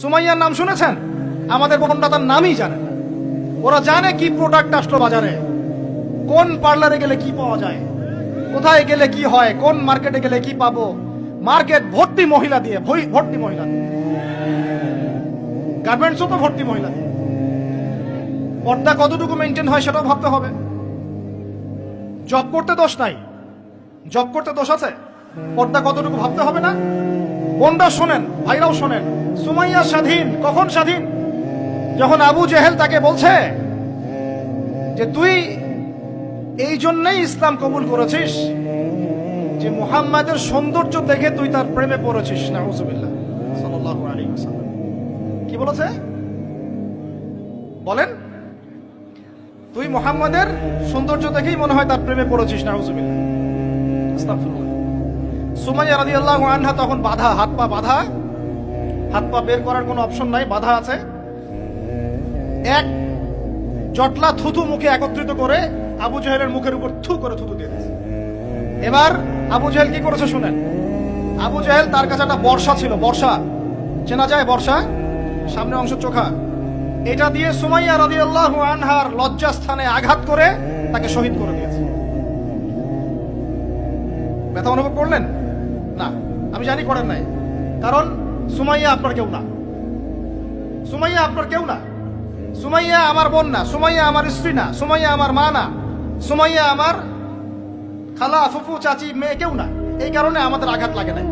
সুমাইয়ার নাম শুনেছেন? আমাদের বোনরা তার নামই জানে ওরা জানে কি প্রোডাক্ট আসলো বাজারে, কোন পার্লারে গেলে কি পাওয়া যায়, কোথায় গেলে কি হয়, কোন মার্কেটে গেলে কি পাবো। মার্কেট ভর্তি মহিলা দিয়ে ভর্তি মহিলা দিয়ে। গার্মেন্টসও তো ভর্তি মহিলা দিয়ে। পর্দা কতটুকু মেনটেন হয় সেটাও ভাবতে হবে। জব করতে দোষ নাই। জব করতে দোষ আছে? পর্দা কতটুকু ভাবতে হবে না? বোনরা শোনেন, ভাইরাও শোনেন। সুমাইয়া স্বাধীন, কখন স্বাধীন? যখন আবু জেহেল তাকে বলছে যে, তুই এই জন্যই ইসলাম কবুল করেছিস যে, মুহাম্মাদের সৌন্দর্য দেখে তুই তার প্রেমে পড়েছিস। না সাল্লাল্লাহু আলাইহি ওয়াসাল্লাম। কি বলেছে? বলেন। তুই মুহাম্মাদের সৌন্দর্য দেখেই মনে হয় তার প্রেমে পড়েছিস। না আস্তাগফিরুল্লাহ। সুমাইয়া রাদিয়াল্লাহু আনহা তখন বাধা, হাত পা বাধা। হাত পা বের করার কোনো অপশন নাই, বাধা আছে। এক, জটলা থুতু মুখে একত্রিত করে আবু জাহেলের মুখের উপর থু করে থুতু দিয়ে দিয়েছে। এবার আবু জাহেল কি করেছে শুনেন? আবু জাহেল তার কাছে একটা বর্ষা ছিল, বর্ষা। চেনা যায় বর্ষা? সামনে অংশ চোখা। এটা দিয়ে সুমাইয়া রাদিয়াল্লাহু আনহার লজ্জাস্থানে আঘাত করে তাকে শহীদ করে দিয়েছে। ব্যথা অনুভব করলেন? না, আমি জানি করেন নাই। কারণ সুমাইয়া আপনার কেউ না। সুমাইয়া আপনার কেউ না। সুমাইয়া আমার বোন না, সুমাইয়া আমার স্ত্রী না, সুমাইয়া আমার মা না, সুমাইয়া আমার খালা ফুফু চাচি মেয়ে কেউ না। এই কারণে আমাদের আঘাত লাগে নাই।